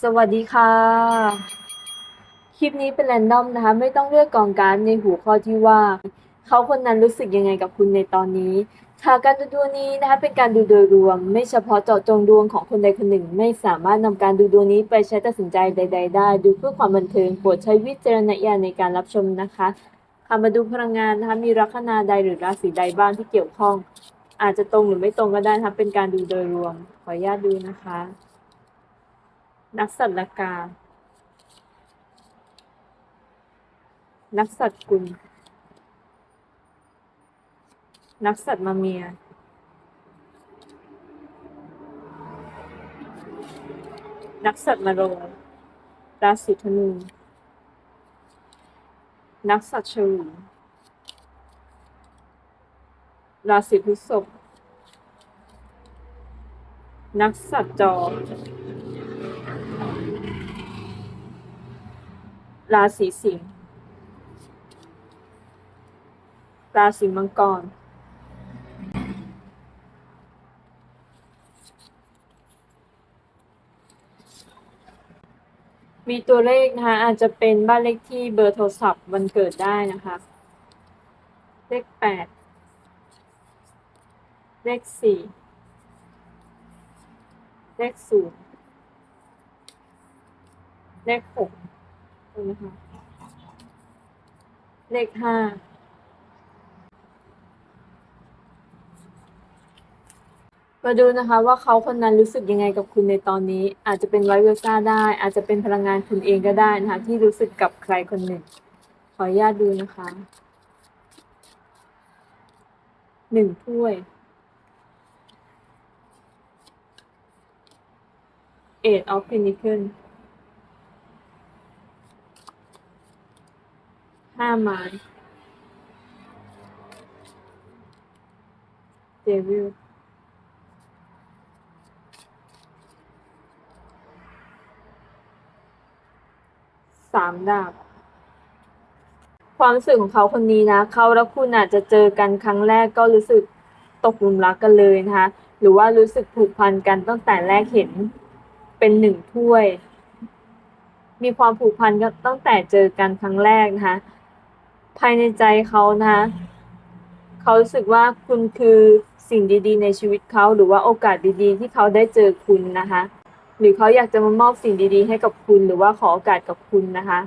สวัสดีค่ะ คลิปนี้เป็นแรนดอมนะคะ ไม่ต้องเลือกกองการในหัวข้อที่ว่า เขาคนนั้นรู้สึกยังไงกับคุณในตอนนี้ ค่ะการดูดวงนี้นะคะเป็นการดูโดยรวม ไม่เฉพาะเจาะจงดวงของคนใดคนหนึ่ง ไม่สามารถนำการดูดวงนี้ไปใช้ตัดสินใจใด ๆ ได้ ดูเพื่อความบันเทิงโปรดใช้วิจารณญาณในการรับชมนะคะค่ะมาดูพลังงานนะคะมีลัคนาใดหรือราศีใดบ้างที่เกี่ยวข้อง อาจจะตรงหรือไม่ตรงก็ได้นะคะเป็นการดูโดยรวมขออนุญาตดูนะคะ นักสัตว์ละกา นักสัตว์กุล นักสัตว์มาเมีย นักสัตว์มาโรงราศีธนู นักสัตว์ฉลูราศีพฤษภนักสัตว์จอ ราศีสิงห์ราศีมังกร มีตัวเลขนะคะอาจจะเป็นบ้านเลขที่เบอร์โทรศัพท์วันเกิดได้นะคะ เลขแปดเลขสี่เลขศูนย์เลขหก นะคะ เลขห้ามาดูนะคะว่าเขาคนนั้นรู้สึกยังไงกับคุณในตอนนี้ อาจจะเป็นไวเวลซ่าได้ อาจจะเป็นพลังงานคุณเองก็ได้นะคะ ที่รู้สึกกับใครคนหนึ่ง ขออนุญาตดูนะคะหนึ่งถ้วย Eight of Pentacles ห้าไม้เดวิลสามดาบ ความรู้สึกของเขาคนนี้นะ เขาและคุณอาจจะเจอกันครั้งแรกก็รู้สึกตกหลุมรักกันเลยนะคะ หรือว่ารู้สึกผูกพันกันตั้งแต่แรกเห็นเป็นหนึ่งถ้วย มีความผูกพันกันตั้งแต่เจอกันครั้งแรกนะคะ ภายในใจเขานะเขารู้สึกว่าคุณคือสิ่งดีๆ ในชีวิตเขาหรือว่าโอกาสดีๆ ที่เขาได้เจอคุณนะคะ หรือเขาอยากจะมามอบสิ่งดีๆ ให้กับคุณหรือว่าขอโอกาสกับคุณนะคะ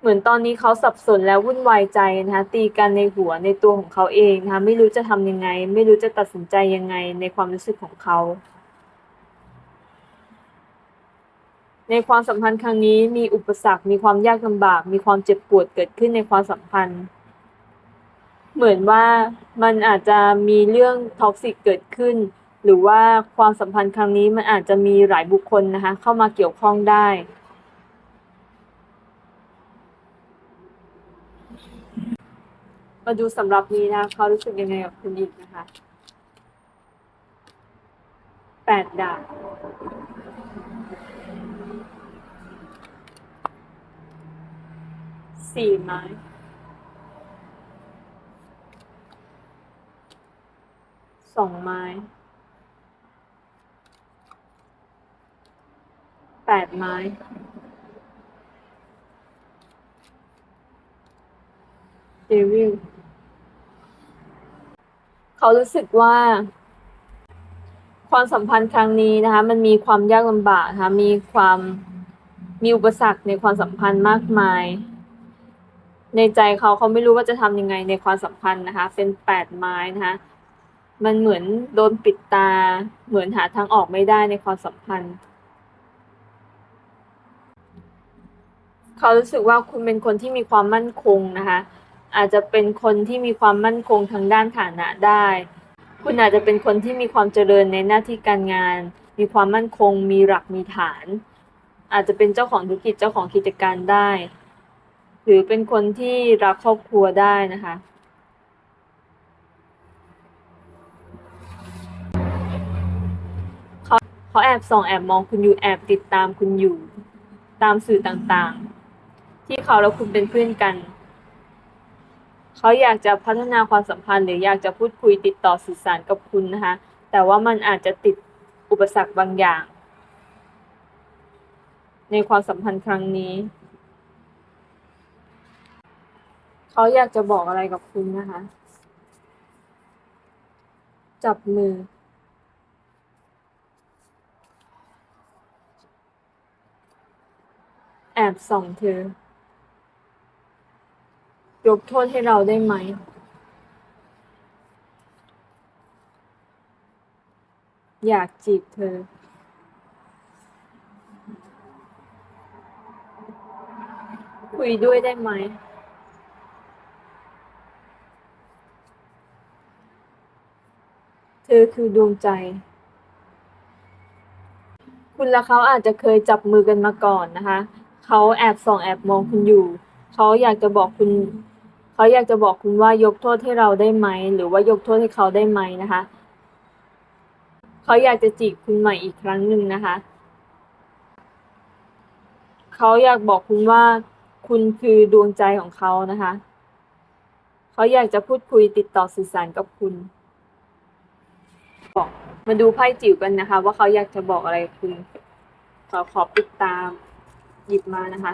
เหมือนตอนนี้เขาสับสนแล้ววุ่นวายใจนะคะ ตีกันในหัวในตัวของเขาเองนะคะ ไม่รู้จะทำยังไง ไม่รู้จะตัดสินใจยังไงในความรู้สึกของเขา ในความสัมพันธ์ครั้งนี้มีอุปสรรค มีความยากลำบาก มีความเจ็บปวดเกิดขึ้นในความสัมพันธ์ เหมือนว่ามันอาจจะมีเรื่องท็อกซิกเกิดขึ้น หรือว่าความสัมพันธ์ครั้งนี้มันอาจจะมีหลายบุคคลนะคะ เข้ามาเกี่ยวข้องได้ มาดูสำหรับนี้นะเขารู้สึกยังไงกับคุณอีกนะคะแปดดาบ สี่ไม้สองไม้แปดไม้เดวิลเขารู้สึกว่า ความสัมพันธ์ครั้งนี้นะคะ มันมีความยากลำบากนะคะมีความมีอุปสรรคในความสัมพันธ์มากมาย ในใจเขาเขาไม่รู้ว่าจะทำยังไงในความสัมพันธ์นะคะ เป็นแปดไม้นะคะ มันเหมือนโดนปิดตา เหมือนหาทางออกไม่ได้ในความสัมพันธ์ เขารู้สึกว่าคุณเป็นคนที่มีความมั่นคงนะคะ อาจจะเป็นคนที่มีความมั่นคงทางด้านฐานะได้ คุณอาจจะเป็นคนที่มีความเจริญในหน้าที่การงาน มีความมั่นคง มีหลักมีฐาน อาจจะเป็นเจ้าของธุรกิจเจ้าของกิจการได้ หรือเป็นคนที่รักครอบครัวได้นะคะ เขาเขาแอบส่องแอบมองคุณอยู่แอบติดตามคุณอยู่ ตามสื่อต่างๆ ที่เขาและคุณเป็นเพื่อนกัน เขาอยากจะพัฒนาความสัมพันธ์ หรืออยากจะพูดคุยติดต่อสื่อสารกับคุณนะคะ แต่ว่ามันอาจจะติดอุปสรรคบางอย่าง ในความสัมพันธ์ครั้งนี้ เขาอยากจะบอกอะไรกับคุณนะคะ จับมือ แอบส่องเธอ ยกโทษให้เราได้ไหมอยากจีบเธอ คุยด้วยได้ไหม เธอคือดวงใจ คุณและเขาอาจจะเคยจับมือกันมาก่อนนะคะ เขาแอบส่องแอบมองคุณอยู่ เขาอยากจะบอกคุณ เขาอยากจะบอกคุณว่ายกโทษให้เราได้ไหม หรือว่ายกโทษให้เขาได้ไหมนะคะ เขาอยากจะจีบคุณใหม่อีกครั้งหนึ่งนะคะ เขาอยากบอกคุณว่าคุณคือดวงใจของเขานะคะ เขาอยากจะพูดคุยติดต่อสื่อสารกับคุณ บอกมาดูไพ่จิ๋วกันนะคะ ว่าเขาอยากจะบอกอะไรคุณขอขอปิดตามหยิบมานะคะ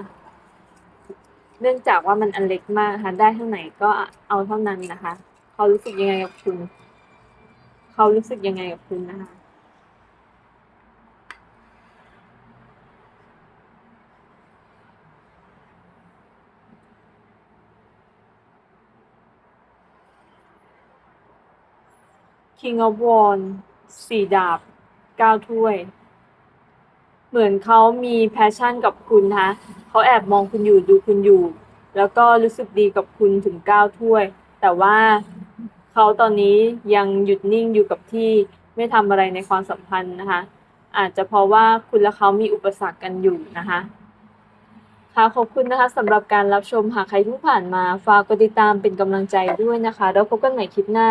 เนื่องจากว่ามันอันเล็กมากนะคะ ได้เท่าไหนก็เอาเท่านั้นนะคะ เขารู้สึกยังไงกับคุณ เขารู้สึกยังไงกับคุณนะคะ King of Wands สี่ดาบเก้าถ้วย เหมือนเขามีแพชชั่นกับคุณนะเขาแอบมองคุณอยู่ดูคุณอยู่ แล้วก็รู้สึกดีกับคุณถึงเก้าถ้วย แต่ว่าเขาตอนนี้ยังหยุดนิ่งอยู่กับที่ไม่ทำอะไรในความสัมพันธ์นะคะ อาจจะเพราะว่าคุณและเขามีอุปสรรคกันอยู่นะคะค่ะขอบคุณนะคะสำหรับการรับชมหากใครเพิ่งผ่านมา ฝากกดติดตามเป็นกำลังใจด้วยนะคะ แล้วพบกันใหม่คลิปหน้า